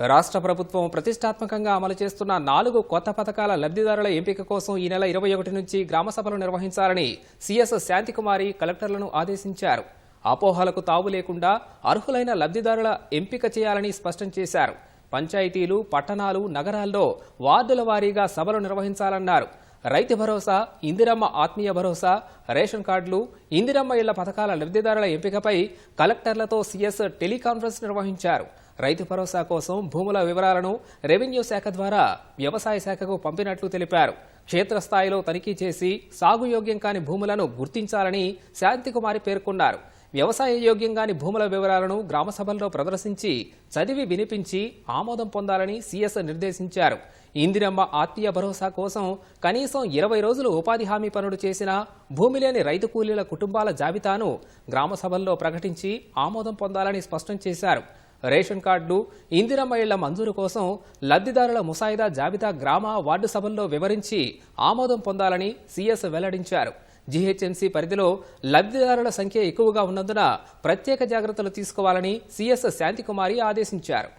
రాష్ట్ర ప్రభుత్వం ప్రతిష్టాత్మకంగా అమలు చేస్తున్న నాలుగు కొత్త పథకాల లబ్ధిదారుల ఎంపిక కోసం ఈ నెల ఇరవై ఒకటి నుంచి గ్రామసభలు నిర్వహించాలని సీఎస్ శాంతికుమారి కలెక్టర్లను ఆదేశించారు. అపోహలకు తావు లేకుండా అర్హులైన లబ్ధిదారుల ఎంపిక చేయాలని స్పష్టం చేశారు. పంచాయతీలు పట్టణాలు నగరాల్లో వార్డుల వారీగా సభలు నిర్వహించాలన్నారు. రైతు భరోసా ఇందిరమ్మ ఆత్మీయ భరోసా రేషన్ కార్డులు ఇందిరమ్మ ఇళ్ళ పథకాల లబ్ధిదారుల ఎంపికపై కలెక్టర్లతో సీఎస్ టెలికాన్ఫరెన్స్ నిర్వహించారు. రైతు భరోసా కోసం భూముల వివరాలను రెవెన్యూ శాఖ ద్వారా వ్యవసాయ శాఖకు పంపినట్లు తెలిపారు. క్షేత్రస్థాయిలో తనిఖీ చేసి సాగు యోగ్యం కాని భూములను గుర్తించాలని శాంతికుమారి పేర్కొన్నారు. వ్యవసాయ యోగ్యం కాని భూముల వివరాలను గ్రామ సభల్లో ప్రదర్శించి చదివి వినిపించి ఆమోదం పొందాలని సీఎస్ నిర్దేశించారు. ఇందిరమ్మ ఆత్మీయ భరోసా కోసం కనీసం ఇరవై రోజులు ఉపాధి హామీ పనులు చేసిన భూమి లేని రైతు కూలీల కుటుంబాల జాబితాను గ్రామసభల్లో ప్రకటించి ఆమోదం పొందాలని స్పష్టం చేశారు. రేషన్ కార్డులు ఇందిరమ్మ ఇళ్ళ మంజూరు కోసం లబ్ధిదారుల ముసాయిదా జాబితా గ్రామ వార్డు సభల్లో వివరించి ఆమోదం పొందాలని సీఎస్ వెల్లడించారు. జీహెచ్ఎంసీ పరిధిలో లబ్ధిదారుల సంఖ్య ఎక్కువగా ఉన్నందున ప్రత్యేక జాగ్రత్తలు తీసుకోవాలని సీఎస్ శాంతికుమారి ఆదేశించారు.